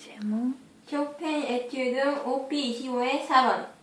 제목 쇼팽 에튜드 OP25의 4번